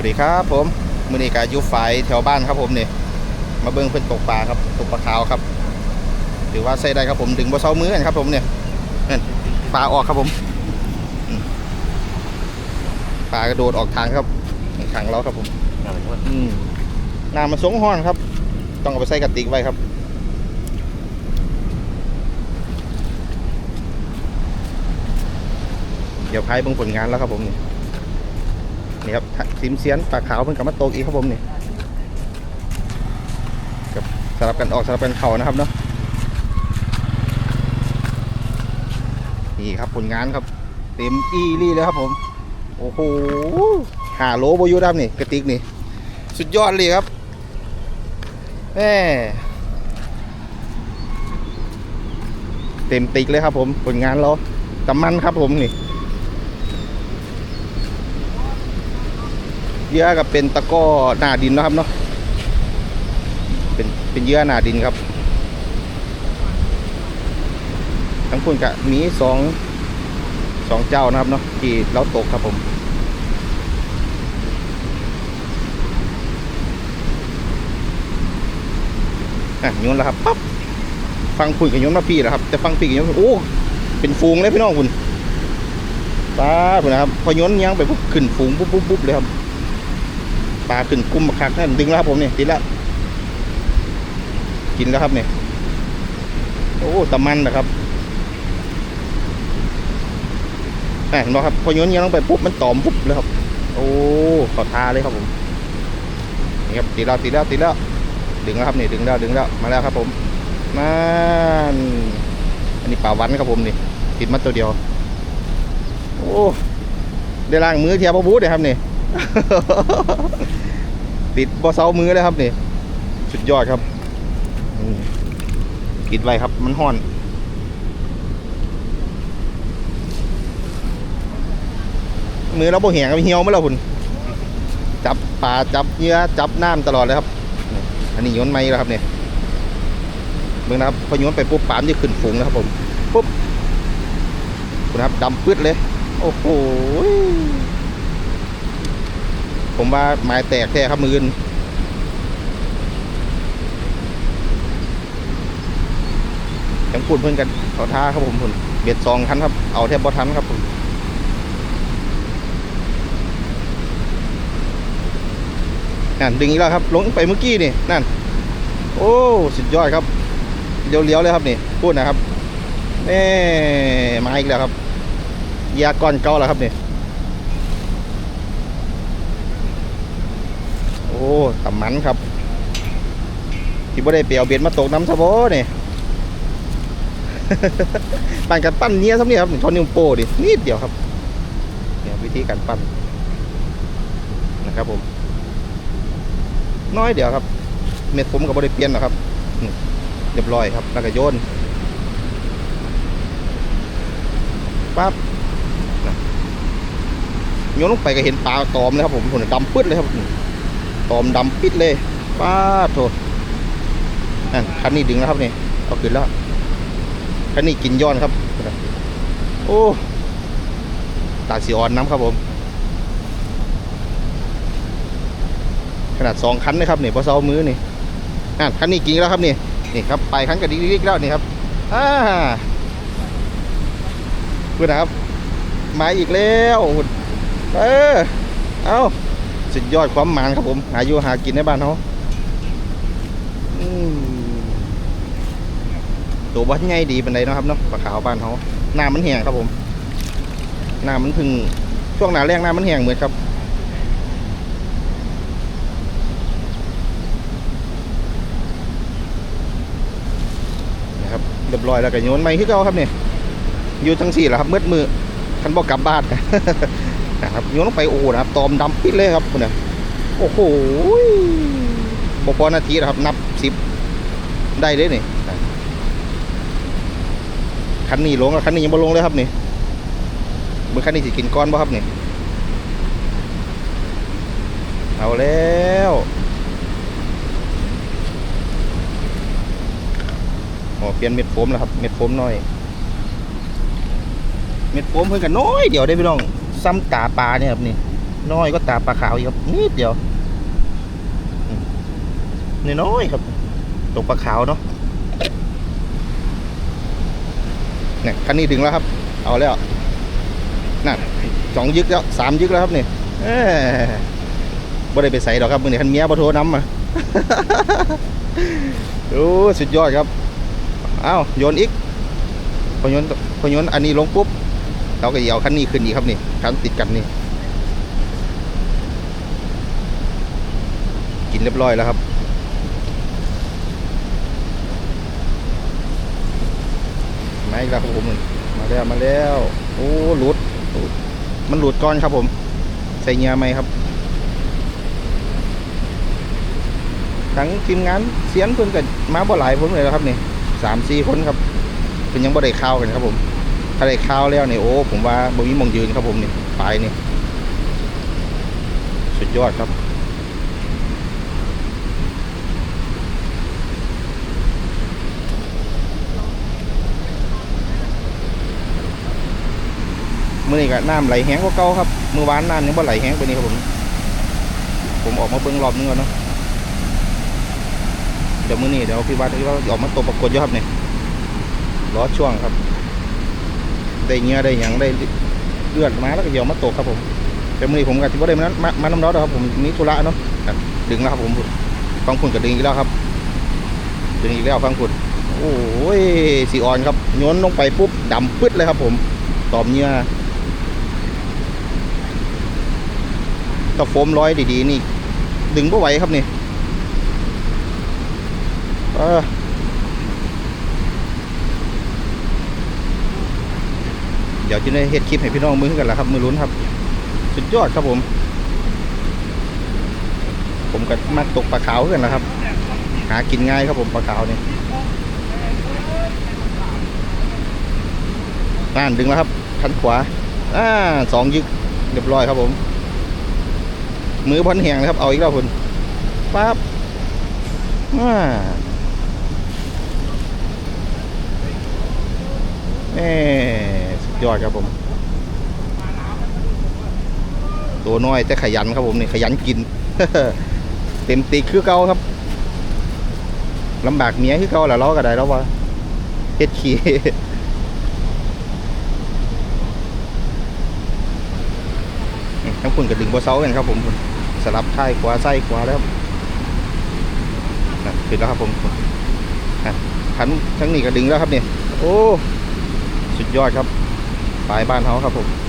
วัสดีครับผมมือนี้กายุฝ่ายแถวบ้านครับผมนี่มาเบิ้งเพิ่นตกปลาครับตกปลาขาวครับถือว่าใส่ได้ครับผมดึงบ่เซามือกันครับผมเนี่ยนั่นปลาออกครับผมอืมปลากระโดดออกทางครับขังเราครับผมอืมน้ำมันสงห้อนครับ ต้องเอาไปใส่กระติกไว้ครับเดี๋ยวพายเบิ่งผลงานแล้วครับผมนี่ นี่ครับซิมเซียนปลาขาวเพิ่งกลับมาโตกอีกครับผมนี่กับสลับกันออกสลับกันเข่านะครับเนาะนี่ครับผลงานครับ เต็มอีรี่เลยครับผม โอ้โหหาโลโบยูดับนี่กระติกนี่ สุดยอดเลยครับแหมเต็มติกเลยครับผมผลงานเราตำมันครับผมนี่ เยื่อกับเป็นตะก้อหนาดินนะครับเนาะเป็นเป็นเยื่อหนาดินครับ ทั้งคุณกะมีสองสองเจ้านะครับเนาะที่เราตกครับผมอะโยนแล้วครับปั๊บฟังคุณกับโยนมาพี่แล้วครับแต่ฟังพี่กับโยนโอ้เป็นฟูงเลยพี่น้องคุณป้าคุณนะครับพอยนยังไปปุ๊บขึ้นฟูงปุ๊บปุ๊บปุ๊บเลยครับ ปลาขึ้นกุ้มมาคักนั่นดึงแล้วครับผมนี่ติดแล้วกินแล้วครับเนี่ยโอ้ตะมันนะครับแหม่เห็นไหมครับพอโยนเงี้ยลงไปปุ๊บมันตอมปุ๊บเลยครับ โอ้ขอทาเลยครับผมนี่ครับติดแล้วติดแล้วติดแล้วดึงแล้วครับนี่ดึงแล้วดึงแล้วมาแล้วครับ ผมนั่นอันนี้ปลาวันครับผมนี่ติดมาตัวเดียว โอ้ได้ล้างมือเทียบบูดเลยครับนี่ ติดบอเซามือเลยครับนี่สุดยอดครับปิดไว้ครับมันห้อน มือเราโบแหงกับเหี่ยวมาแล้วคุณจับปลาจับเนื้อจับน้ำตลอดเลยครับ อันนี้โยนไม้แล้วครับเนี่ยเมื่อนะครับพอโยนไปปุ๊บปามจะขึ้นฝูงแล้วครับผมปุ๊บคุณครับดำปื๊ดเลย โอ้โห ผมว่าไม้แตกแท้ครับมือนยังพูดเพื่อนกันเขาท่าครับผมคุณเบ็ดซองทันครับ เอาแทบบอทันครับผมนั่นดึงอีกแล้วครับ ลงไปเมื่อกี้นี่นั่น โอ้สุดยอดครับเลี้ยวๆเลยครับนี่พูดนะครับแน่มาอีกแล้วครับยาก้อนเก่าแล้วครับนี่ โอ้ ตำมันครับที่บ่ได้เปรียวเบ็ดมาตกน้ำซะบ่เนี่ยปั้นกันปั้นเนี้ยซ้ำเนี่ยครับชนนิ้วโป้ดินิดเดียวครับเนี่ยวิธีการปั้นนะครับผม น้อยเดียวครับ เม็ดผมกับบ่ได้เปลี่ยนหรอกครับเรียบร้อยครับแล้วก็โยนปั๊บโยนลงไปก็เห็นปลาตอมเลยครับผมผลดำปึ๊ดเลยครับ ตอมดำปิดเลยป้าดโถนั่นคันนี้ดึงแล้วครับนี่เอาขึ้นแล้วคันนี้กินย้อนครับ โอ้ตาสีอ่อนน้ำครับผม ขนาดสองคันนะครับนี่พอเซามือนี่นั่นคันนี้กินแล้วครับนี่นี่ครับไปคันกับดิ๊กๆแล้วนี่ครับอ่าเพื่อนนะครับมาอีกแล้วเออเอา สุดยอดความหมานครับผม หาอยู่หากินในบ้านเขาตัวบ้านใหญ่ดีเป็นไรนะครับเนาะปลาขาวบ้านเขาหน้ามันแห้งครับผมหน้ามันพึ่งช่วงหน้าแรงหน้ามันแห้งเหมือนครับนะครับเรียบร้อยแล้วก็โยนไม้ที่เก่าครับเนี่ยอยู่ทั้งสี่แหละครับมืดมือคันบอกกลับบ้าน นะครับโยนลงไปโอ้โหนะครับตอมดำปิดเลยครับคุณนะโอ้โหบพอนาทีนะครับนับสิบได้เลยนี่คันนี้ลงแล้วคันนี้ยังบ่ลงเลยครับนี่เมื่อคันนี้สิกินก้อนบ่ครับนี่เอาแล้วอ๋อเปลี่ยนเม็ดโฟมแล้วครับ เม็ดโฟมน้อย เม็ดโฟมเพิ่นกันน้อย เดี๋ยวได้พี่น้อง ซ้ำตาปลาเนี่ยครับนี่ น้อยก็ตาปลาขาวอีกครับนิดเดียวอืมน้อยครับ ตกปลาขาวเนาะเนี่ยคันนี้ดึงแล้วครับ เอาแล้วนั่นสองยึกแล้วสามยึกแล้วครับนี่บ่ได้ไปใส่ดอกครับมือนี้คันเมียบ่โทรน้ำมาโอ้สุดยอดครับ อ้าวโยนอีกพอโยนพอโยนอันนี้ลงปุ๊บ เราก็เหยียวคันนี้ขึ้นอีกครับนี่คันติดกันนี่กินเรียบร้อยแล้วครับมาอีกแล้วครับผมมาแล้วมาแล้ว โอ้หลุดหลุดมันหลุดก้อนครับผม ใส่เงียไหมครับทั้งทีมงานเสียนเพิ่อนกับมาบ่หลายผมเลยนะครับนี่สามสี่คนครับเพิ่นยังบ่ได้ข้าวกันครับผม ถ้าได้ข้าวแล้วเนี่ยโอ้ผมว่าบ่มีมองยืนครับผมนี่ปลายนี่สุดยอดครับเมื่อนี้ก็น้ำไหลแห้งกว่าเก่าครับเมื่อวานน้ำยังบ่ไหลแห้งไปนนี้ครับผมผมออกมาเบิ่งรอบนึงก่อนเนาะเดี๋ยวมื้อนี้เดี๋ยวพี่วัดที่ว่าออกมาตบปรากฏอยู่ครับเนี่ยรอช่วงครับ ได้เงี้ยได้หยังได้เลือดมาแล้วก็เดี๋ยวมาตกครับผมแต่มื้อนี้ผมก็ที่ว่าได้มานั้นมามาน้ำร้อนครับผมมีธุระเนาะดึงแล้วครับผมฟังคุณก็ดึงอีกแล้วครับ ดึงอีกแล้วฟังคุณโอ้ยสีอ่อนครับโยนลงไปปุ๊บดำปึ๊ดเลยครับ ผมตอมเนื้อถ้าโฟมร้อยดีๆนี่ ดึงไม่ไหวครับนี่เออ เดี๋ยวจะได้เฮ็ดคลิปให้พี่น้องมือกันแหละครับ มือลุ้นครับ สุดยอดครับผม ผมก็มักตกปลาขาวกันแหละครับ หากินง่ายครับผมปลาขาวนี่อ่านดึงแล้วครับคันขวาอ่าสองยึกเรียบร้อยครับผม มือพันแหงนะครับ เอาอีกแล้วคุณปั๊บอ่าเอ้สุด ยอดครับผม ตัวน้อยแต่ขยันครับผมนี่ขยันกิน เต็มตีคือเก่าครับลำบากเมียคือเก่าแหละเราก็ได้แล้วว่าเฮ็ดขี้ทั้งคุณกับดึงบัวเซากันครับผมสลับท้ายขวาไส้ขวาแล้วปิดแล้วครับผมขันทั้งนี้ก็ดึงแล้วครับเนี่ยโอ้ สุดยอดครับ ปลายบ้านเขาครับผม